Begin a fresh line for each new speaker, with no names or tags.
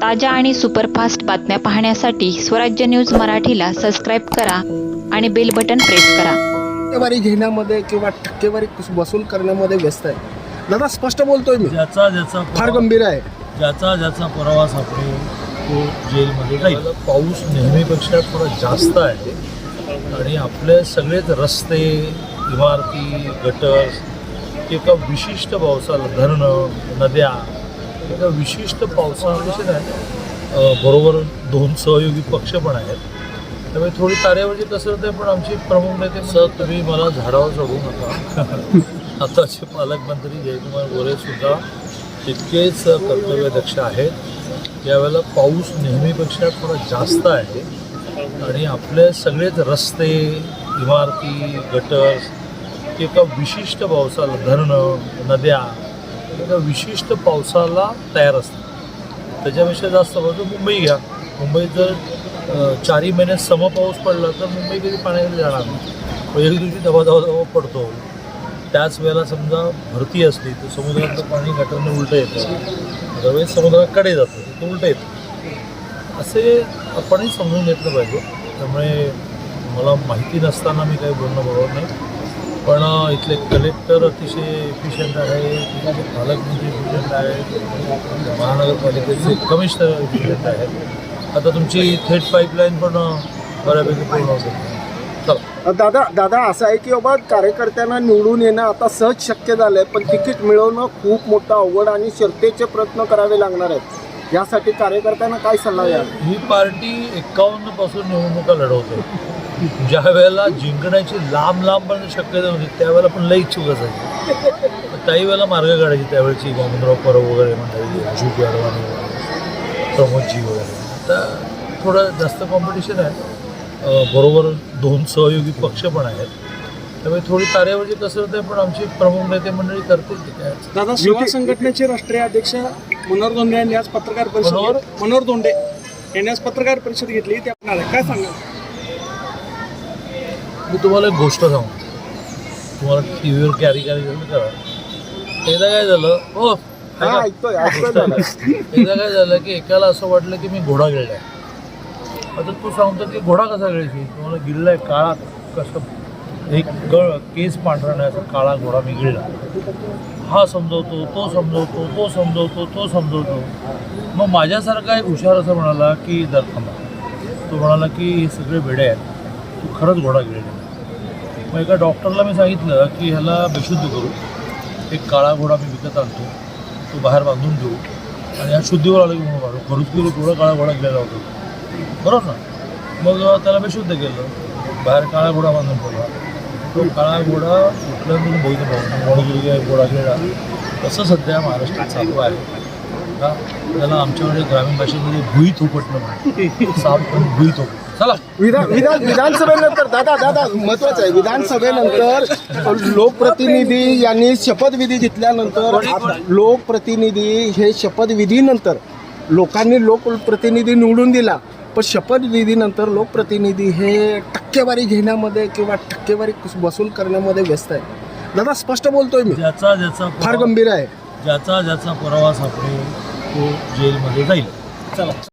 ताज्या आणि सुपरफास्ट बातम्या पाहण्यासाठी स्वराज्य न्यूज मराठीला सबस्क्राईब करा आणि बेल बटन प्रेस करा.
टक्केवारी घेण्यामध्ये किंवा टक्केवारी वसूल करण्यामध्ये व्यस्त आहे. दादा स्पष्ट बोलतोय मी.
ज्याचा ज्याचा
फार गंभीर आहे.
ज्याचा ज्याचा पुरावा सापडेल तो जेलमध्ये जाईल. पाऊस नेहमीपेक्षा थोडा जास्त आहे. आणि आपले सगळेच रस्ते इमारती गटर एका विशिष्ट पावसाला धरणं नद्या एका विशिष्ट अं, बरोबर दोन सहयोगी पक्ष पण आहेत. त्यामुळे थोडी तारेवरची कसरत आहे पण आमची प्रमुख नेते सर तुम्ही मला झाडावर चढवू नका. आताचे पालकमंत्री जयकुमार गोरे सुद्धा तितकेच कर्तव्यदक्ष आहेत. यावेळेला पाऊस नेहमीपेक्षा थोडा जास्त आहे. आणि आपले सगळेच रस्ते इमारती गटर एका विशिष्ट पावसाला धरणं नद्या एका विशिष्ट पावसाला तयार असतात. त्याच्यापेक्षा जास्त पाऊस मुंबई घ्या. मुंबईत जर चारही महिन्यात समपाऊस पडला तर मुंबई कधी पाण्याखाली जाणार नाही. मग एक दिवशी धबा दबा पडतो. त्याच वेळेला समजा भरती असली तर समुद्रातलं पाणी गटारनं उलटं येतं. दरवेळेस समुद्राकडे जातं तिथं उलटं येतं. असे आपणही समजून घेतलं पाहिजे. त्यामुळे मला माहिती नसताना मी काही बोलणं बरोबर नाही. पण इथले कलेक्टर अतिशय इफिशियंट आहे. तिथले पालकमंत्री म्हणजे इफिशियंट आहेत. महानगरपालिकेचे कमिशनर इफिशियंट आहेत. आता तुमची थेट पाईपलाईन पण बऱ्यापैकी पूर्ण होते.
दादा दादा असं आहे की बाबा कार्यकर्त्यांना निवडून येणं आता सहज शक्य झालंय पण तिकीट मिळवणं खूप मोठं अवघड आणि शर्तेचे प्रयत्न करावे लागणार आहेत. यासाठी कार्यकर्त्यांना काय सल्ला द्याल?
ही पार्टी एकावन्नपासून निवडणुका लढवते. ज्या वेळेला जिंकण्याची लांब लांब पण शक्यता नव्हती त्यावेळेला पण लई इच्छुक असायची. काही वेळेला मार्ग काढायची त्यावेळेची गोविंदराव परब वगैरे मंडळी अजित यादवानी वगैरे प्रमोदजी वगैरे. आता थोडं जास्त कॉम्पिटिशन आहे. बरोबर दोन सहयोगी पक्ष पण आहेत. त्यामुळे थोडी तारेवरची कसरत आहे पण आमची प्रमुख नेते मंडळी करतील ते काय
दादा सेवा संघटनेचे राष्ट्रीय अध्यक्ष मनोहर धोंडे यांनी आज पत्रकार परिषद
मनोहर?
धोंडे यांनी आज पत्रकार परिषद घेतली. ते आपण काय सांगाल?
मी तुम्हाला एक गोष्ट सांगतो तुम्हाला टी व्हीवर कॅरी असेल तर करा एकदा काय झालं? हो
हा.
एकदा काय झालं की एकाला असं वाटलं की मी घोडा गिळलाय आता तू सांगतो की घोडा कसा गिळशील तुम्हाला गिळलाय काळा कसं? एक गळ केस पांढरण्याचा काळा घोडा मी गिळला हा समजवतो तो समजवतो तो समजवतो तो समजवतो. मग माझ्यासारखा एक हुशार असं म्हणाला की जर थांबा. तो म्हणाला की हे सगळे वेडे आहेत. तू खरंच घोडा गिळले मग एका डॉक्टरला मी सांगितलं की ह्याला बेशुद्ध करू. एक काळा घोडा मी विकत आणतो. तो बाहेर बांधून देऊ आणि हा शुद्धीवर आलं की म्हणून काढू खरूच गेलो थोडा काळा घोडा गेला होता बरोबर ना? मग त्याला बेशुद्ध केलं. बाहेर काळा घोडा बांधून ठेवला. तो काळा घोडा कुठला उठल्यानंतर बघितलं वणगिरी आहे घोडा गेला तसं सध्या महाराष्ट्रात चालू आहे. का त्याला आमच्याकडे ग्रामीण भाषेमध्ये भुई थोपटणं म्हणतात साप पण भुई थोपट. चला.
विधान विधान विधानसभेनंतर दादा दादा महत्वाचं आहे. विधानसभेनंतर लोकप्रतिनिधी यांनी शपथविधी घेतल्यानंतर लोकप्रतिनिधी हे शपथविधीनंतर लोकांनी लोकप्रतिनिधी निवडून दिला. पण शपथविधीनंतर लोकप्रतिनिधी हे टक्केवारी घेण्यामध्ये किंवा टक्केवारी वसूल करण्यामध्ये व्यस्त आहे दादा स्पष्ट बोलतोय मी.
ज्याचा ज्याचा
फार गंभीर आहे.
ज्याचा ज्याचा पुरावा सापडेल तो जेलमध्ये जाईल.
चला.